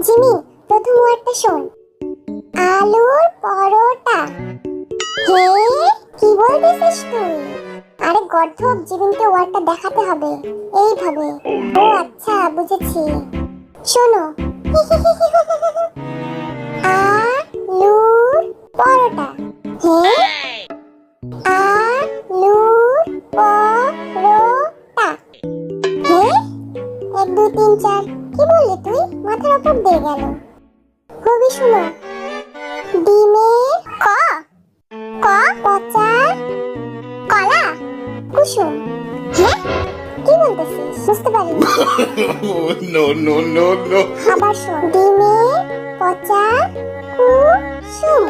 Jimmy, প্রথম ওয়ার্ডটা শোন। আলুর পরোটা। হে, কি বলতেছিস তুই? আরে গর্ধব, জীবনকে ওয়ার্ডটা দেখাতে হবে। এইভাবে। ও আচ্ছা বুঝেছি। শোনো। দুই তিন চার। কি বললি তুই? মাথার উপর দিয়ে গেল। খুবই শুনো। ডিমের ক। ক পচা কলা কুসুম। হ্যাঁ? কি বলতেছিস? বুঝতে Oh, no, no, no, no. আবার শোন। ডিমের পচা কুসুম।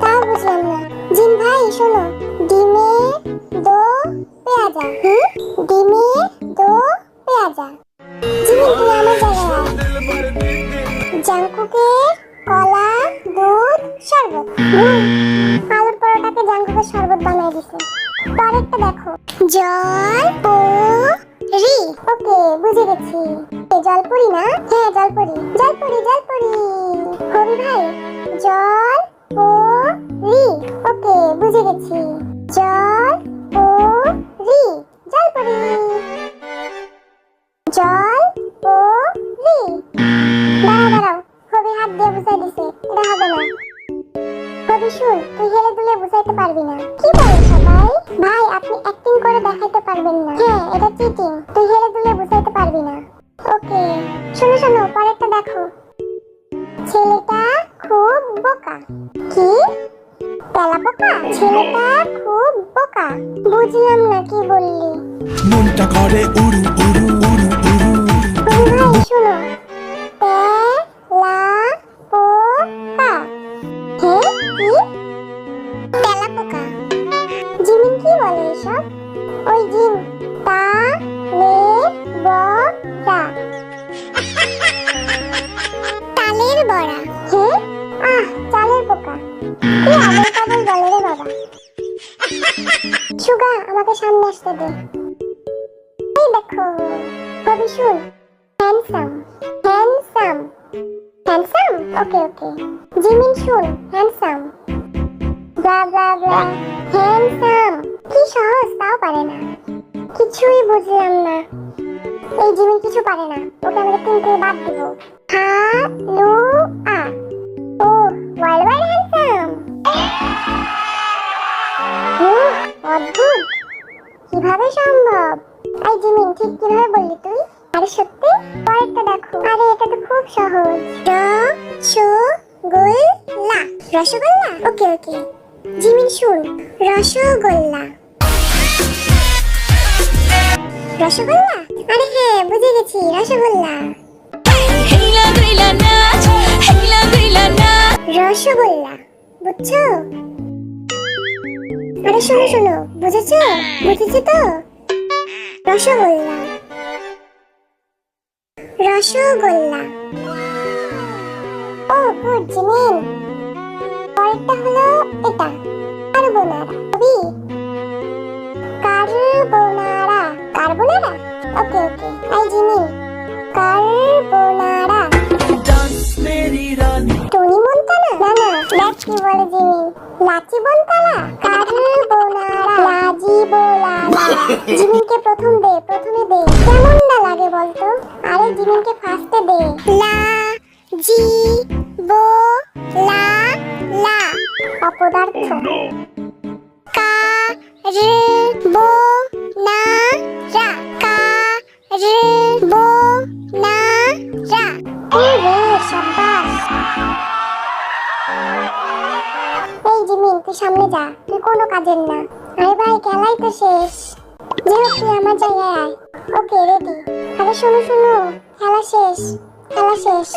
তাও বুঝলাম না। জিন ভাই শোনো। ডিমের দো পেঁয়াজা। হুম? ডিমের জাঙ্কুকের কলা, দুধ, শরবত। আলুর পরোটাকে জাঙ্কুকের শরবত বানিয়ে দিছে। পরেরটা দেখো। জল, পরি। ওকে, বুঝে গেছি। জলপুরি না? হ্যাঁ জলপুরি। জলপুরি জলপুরি। হরি ভাই, জল, পরি। ওকে, বুঝে গেছি। জল কবি শুন তুই হেলে দুলে বুঝাইতে পারবি না। কি বলে সবাই ভাই আপনি অ্যাক্টিং করে দেখাইতে পারবেন না। হ্যাঁ এটা চিটিং তুই হেলে দুলে বুঝাইতে পারবি না। ওকে শোনো শোনো পরেরটা দেখো। ছেলেটা খুব বোকা। কি? তেলা পোকা ছেলেটা খুব বোকা। বুঝলাম না কি বললি। মনটা করে উড়ু উড়ু উড়ু উড়ু। ভাই শোনো বলে এসব ওই জিম তা লে বড়া তালের বড়া। হে? আহ চালের পোকা। কি আদল কাদল বলে রে বাবা। সুগা আমাকে সামনে আসতে দে। এই দেখো কবি শুন handsome. Handsome. Handsome? Okay okay. Jimin শুন handsome. Blah blah blah. Handsome. কি সহজ, তাও পারে না। কিছুই বুঝলাম না। এই জিমিন কিছু পারে না। ওকে আমাদের তিন থেকে বাদ দিব। হা, লু, আ। ও ওয়াইল্ড ওয়াইল্ড হ্যান্ডসাম। অদ্ভুত। কীভাবে সম্ভব? এই জিমিন, ঠিক কীভাবে বললি তুই? আরে সত্যি? পরেরটা দেখো। আরে, এটা তো খুব সহজ। র স গোল রসগোল্লা? ওকে ওকে। জিমিন, শুন। রসগোল্লা। রসগোল্লা? আরে হ্যাঁ বুঝে গেছি, রসগোল্লা। রসগোল্লা, বুঝছ? আরে শোনো শোনো, বুঝেছ? বুঝেছি তো? রসগোল্লা। রসগোল্লা। ও গুড পরেরটা হলো এটা কার্বোনারা কবি carbonara okay okay I Jimin carbonara. Tony Montana? না না দেখ কি বলে জিমিন লাচি বন্তালা কার্বোনারা। লাজি বোলালা জিমিনকে প্রথম দে প্রথমে দে। কেমন না লাগে বলতো? আরে জিমিনকে ফার্স্টে দে। লা জি বো লা। লা অপদার্থ কা রে রা কা রে না রা ওরে শাবাশ এই জিমিন কোনো কাজের না। আরে ভাই, খেলাই তো শেষ। যে তুই আমার জায়গায় আয়। ওকে রেডি শোনো শোনো। খেলা শেষ। খেলা শেষ।